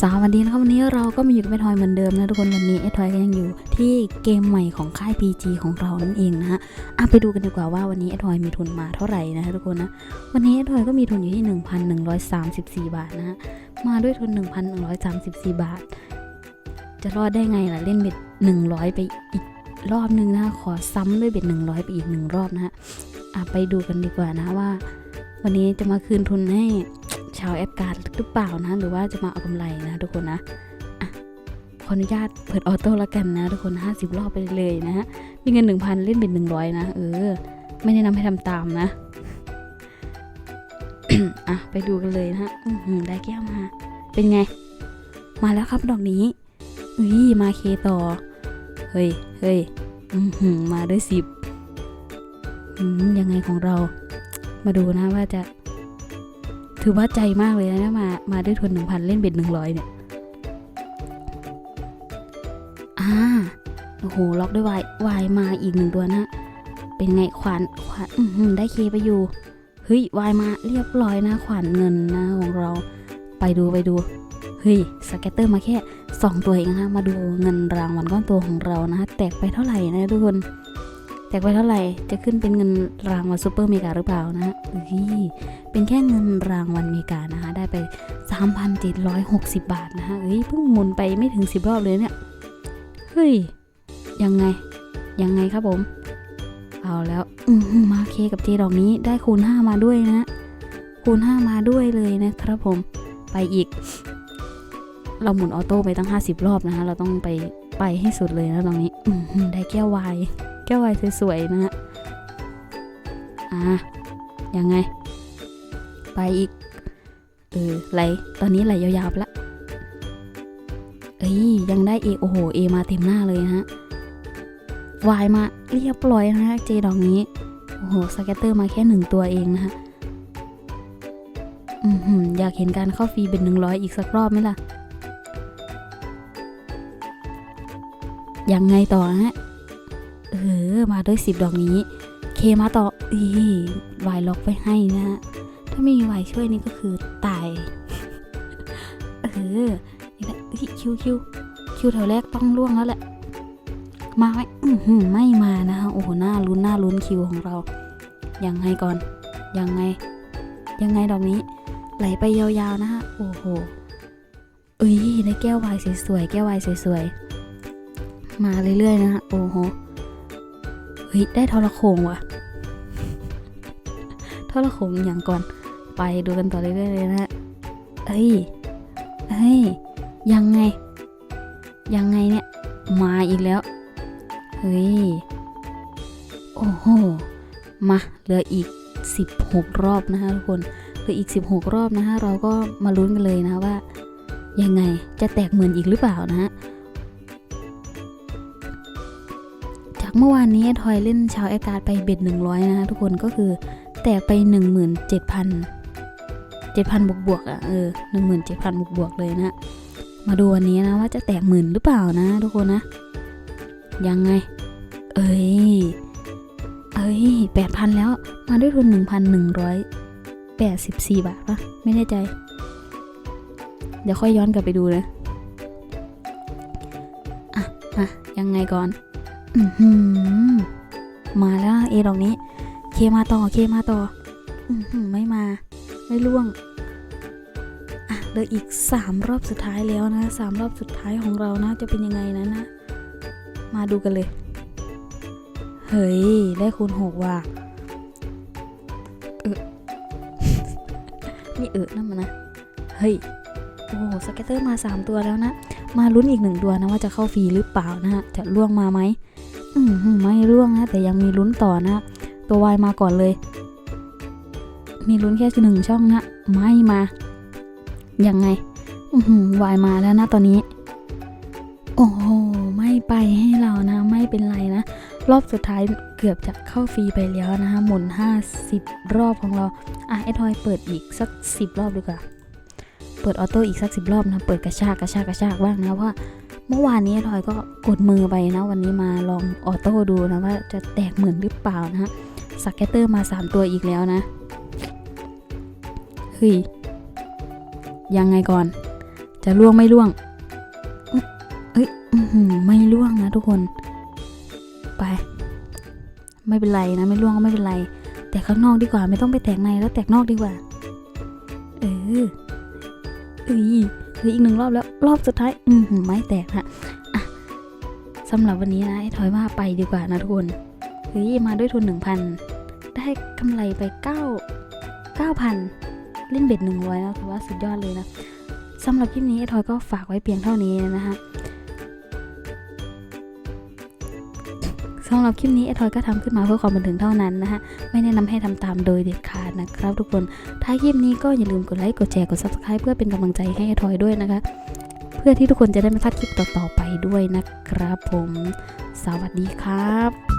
สวัสดีนะครับวันนี้เราก็มาอยู่กับแม่ทอยเหมือนเดิมนะทุกคนวันนี้ไอทอยก็ยังอยู่ที่เกมใหม่ของค่าย PG ของเรานั่นเองนะฮะอะไปดูกันดีกว่าว่าวันนี้ไอทอยมีทุนมาเท่าไหร่นะทุกคนนะวันนี้ไอทอยก็มีทุนอยู่ที่ 1,134 บาทนะฮะมาด้วยทุน 1,134 บาท จะรอดได้ไงล่ะเล่นเบ็ด100 ไปอีกรอบนึงนะขอซ้ำด้วยเบ็ด100 ไปอีกหนึ่งรอบนะฮะอะไปดูกันดีกว่านะว่า วันนี้จะมาคืนทุนให้าวแอปการ์ดหรือเปล่านะ หรือว่าจะมาเอากำไรนะทุกคนนะขออนุญาตเปิดออโต้แล้วกันนะ ทุกคน 50 รอบไปเลยนะฮะ มีเงิน 1,000 เล่นเป็น 100 นะ เออ ไม่แนะนำให้ทำตามนะ อะ ไปดูกันเลยนะฮะได้แก้วมา เป็นไง มาแล้วครับดอกนี้อุ้ยมาเคต่อ เฮ้ย เฮ้ยมาด้วยสิบยังไงของเรา มาดูนะว่าจะ ถือว่าใจมากเลยนะมา มาด้วยทุนหนึ่งพันเล่นเบ็ดหนึ่งร้อยเนี่ย อ่า โอ้โห ล็อกด้วยวายวายมาอีกหนึ่งตัวนะ เป็นไงขวานขวานอือหือได้เคไปอยู่ เฮ้ยวายมาเรียบร้อยนะ ขวานเงินนะของเรา ไปดูไปดู เฮ้ย สเก็ตเตอร์มาแค่ 2 ตัวเองนะมาดูเงินรางวัลก้อนโตของเรานะ แตกไปเท่าไหร่นะทุกคน แตกไปเท่าไหร่ จะขึ้นเป็นเงินรางวัลซูเปอร์เมกาหรือเปล่านะเฮ้ยเป็นแค่เงินรางวัลเมริกานะคะ ได้ไป 3,760 บาทนะคะเฮ้ย เพิ่งหมุนไปไม่ถึง 10 รอบเลยเนี่ย เฮ้ย ยังไง ยังไงครับผม เอาแล้ว อืมาเคกับเจดอกนี้ได้คูณ 5 มาด้วยนะ คูณ 5 มาด้วยเลยนะครับผม ไปอีก เราหมุนออโต้ไปตั้ง 50 รอบนะคะ เราต้องไปไปให้สุดเลยนะตรงนี้ ได้แก้ววาย แก้ววายสวยๆนะฮะ อะยังไง ไปอีก เออไหลตอนนี้ไหลยาวๆละเอ้ยยังได้เอโอ้โหเอมาเต็มหน้าเลยนะฮะวายมาเรียบร้อยนะฮะเจดอกนี้ โอ้โหสเกตเตอร์มาแค่หนึ่งตัวเองนะฮะอือหืออยากเห็นการเข้าฟรีเป็นหนึ่งร้อยอีกสักรอบไหมล่ะ ยังไงต่อฮะ เออ มาด้วยสิบดอกนี้ เคมาต่ออีวายล็อกไว้ให้นะฮะ ถ้าไม่มีวายช่วยนี่ก็คือตาย เออนี่แหละคิวคิวคิวแถวแรกต้องล่วงแล้วแหละ มาไหมอื้อหือไม่มานะคะโอ้โห หน้าลุ้นหน้าลุ้นคิวของเรา ยังไงก่อน ยังไง ยังไงดอกนี้ ไหลไปยาวๆนะคะโอ้โหเอ้ยได้แก้ววายสวยๆ แก้ววายสวยๆ มาเรื่อยๆ นะคะโอ้โห ฮ้ยได้ทรโขงว่ะทรโขงอย่างก่อน ไปดูกันต่อเรื่อยๆเลยนะเอ้ยเอ้ยยังไง ยังไงเนี่ย มาอีกแล้ว เฮ้ย โอ้โห มาเหลืออีก 16 รอบนะคะทุกคนเหลืออีก 16 รอบนะคะเราก็มาลุ้นกันเลยนะว่า ยังไงจะแตกหมื่นอีกหรือเปล่านะฮะ เมื่อวานนี้ทอยเล่นชาวแอการ์ดไปเบ็ด100 นะคะทุกคนก็คือแตกไป 17,000 7,000บวกบวกๆอะเออ17,000บวกบวกๆเลยนะมาดูวันนี้นะว่าจะแตกหมื่นหรือเปล่านะ ทุกคนนะ ยังไง เอ้ย เอ้ย8,000แล้วมาด้วยทุน1,184บาทปะไม่แน่ใจ เดี๋ยวค่อยย้อนกลับไปดูนะ อะอะยังไงก่อน มาแล้วเอดอกนี้ เคมาต่อเคมาต่ออือหือไม่มา ไม่ล่วง อะเหลืออีก3รอบสุดท้ายแล้วนะสามรอบสุดท้ายของเรานะ จะเป็นยังไงนะนะ มาดูกันเลย เฮ้ย ได้คูณหกว่ะเออนี่เออนั่นมันนะ เฮ้ย โอ้โหสเก็ตเตอร์มา3ตัวแล้วนะ มาลุ้นอีกหนึ่งตัวนะว่าจะเข้าฟรีหรือเปล่านะฮะ จะล่วงมาไหม อืมไม่ร่วงนะ แต่ยังมีลุ้นต่อนะ ตัววายมาก่อนเลย มีลุ้นแค่หนึ่งช่องนะไม่มายังไงวายมาแล้วนะตอนนี้ โอ้โหไม่ไปให้เรานะ ไม่เป็นไรนะ รอบสุดท้ายเกือบจะเข้าฟรีไปแล้วนะคะหมุน 50 รอบของเรา อะไอทอยเปิดอีกสัก 10 รอบดีกว่า เปิดออโต้อีกสัก 10 รอบนะ เปิดกระชากกระชากกระชากบ้างนะว่า เมื่อวานนี้ไอ้ทอยก็กดมือไปนะ วันนี้มาลองออโต้ดูนะว่าจะแตกเหมือนหรือเปล่านะฮะสเก็ตเตอร์มา 3 ตัวอีกแล้วนะเฮ้ยยังไงก่อน จะล่วงไม่ล่วงเอ้ยไม่ล่วงนะทุกคน ไป ไม่เป็นไรนะไม่ล่วงก็ไม่เป็นไร แต่ข้างนอกดีกว่าไม่ต้องไปแตกในแล้วแตกนอกดีกว่า เออเอ้ย คืออีกหนึ่งรอบแล้วรอบสุดท้าย อืมไม่แตกฮะอะสำหรับวันนี้นะไอ้ถอยว่าไปดีกว่านะทุกคนเฮ้ยมาด้วยทุนหนึ่งพันได้กำไรไปเก้าเก้าพันเล่นเบ็ดหนึ่งร้อยนะถือว่าสุดยอดเลยนะสำหรับคลิปนี้ไอ้ทอยก็ฝากไว้เพียงเท่านี้นะฮะ สำหรับคลิปนี้ไอ้ทอยก็ทำขึ้นมาเพื่อความบันเทิงเท่านั้นนะฮะ ไม่แนะนำให้ทำตามโดยเด็ดขาดนะครับทุกคน ถ้าคลิปนี้ก็อย่าลืมกดไลค์ กดแชร์ กด subscribe เพื่อเป็นกำลังใจให้ไอ้ทอยด้วยนะคะ เพื่อที่ทุกคนจะได้ไม่พลาดคลิปต่อๆไปด้วยนะครับผม สวัสดีครับ